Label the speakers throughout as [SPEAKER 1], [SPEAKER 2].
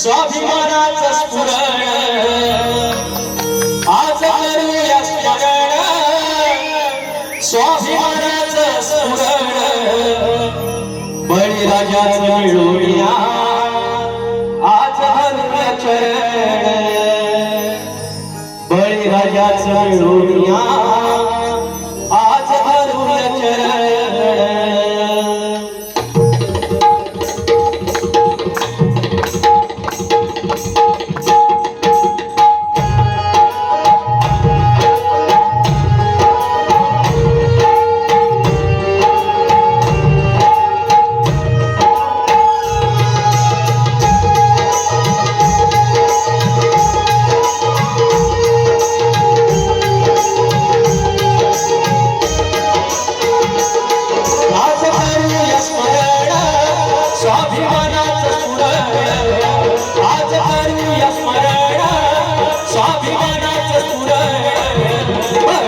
[SPEAKER 1] स्वाभिमानाचं स्फुरण. आज करूया स्मरण स्वाभिमानाचं स्फुरण. बळीराजाचं मिळूया आज धरूया चरण. बळीराजाचं मिळूया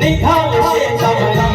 [SPEAKER 1] 你看我，我也跳。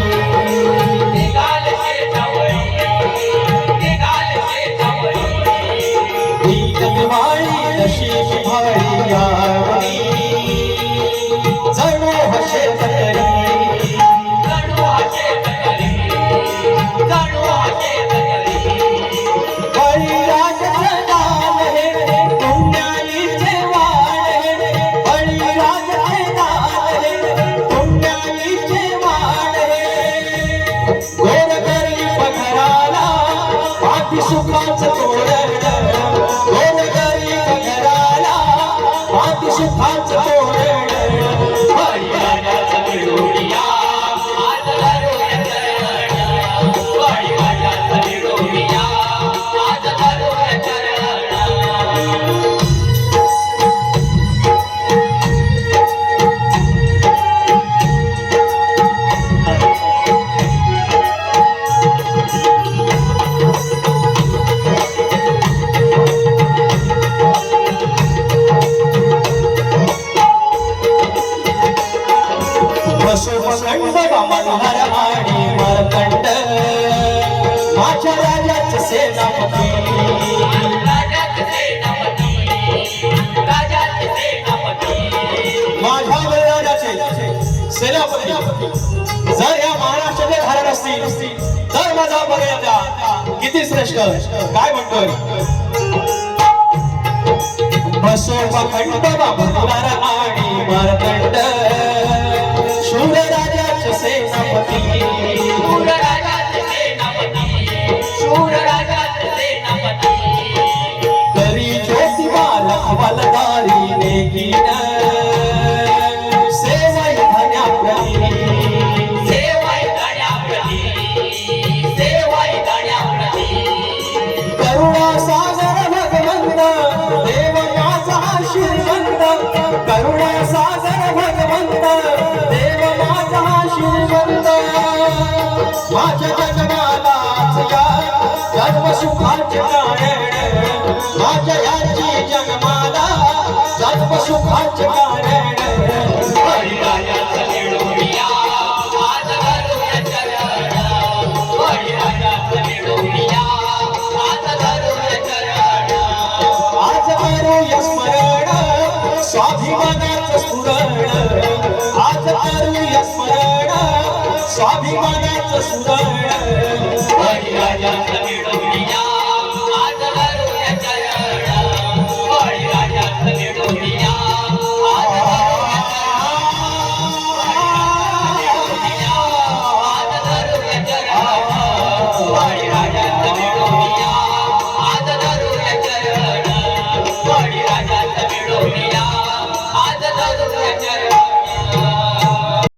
[SPEAKER 1] सुखाचं सेनापती जर या महाराष्ट्राचे धारण असतील तर माझा बघायचा किती श्रेष्ठ? काय म्हणतोय? बसोपखंड मल्हार बाबा. माझ्या जन्मालाच या जन्म सुखाचे कारण माझ्या याची जन्माला जन्म सुखाचे कारण आज स्मरण स्वाभिमानाचं स्फुरण आज करूया स्मरण स्वाभिमानाचं सुधारण.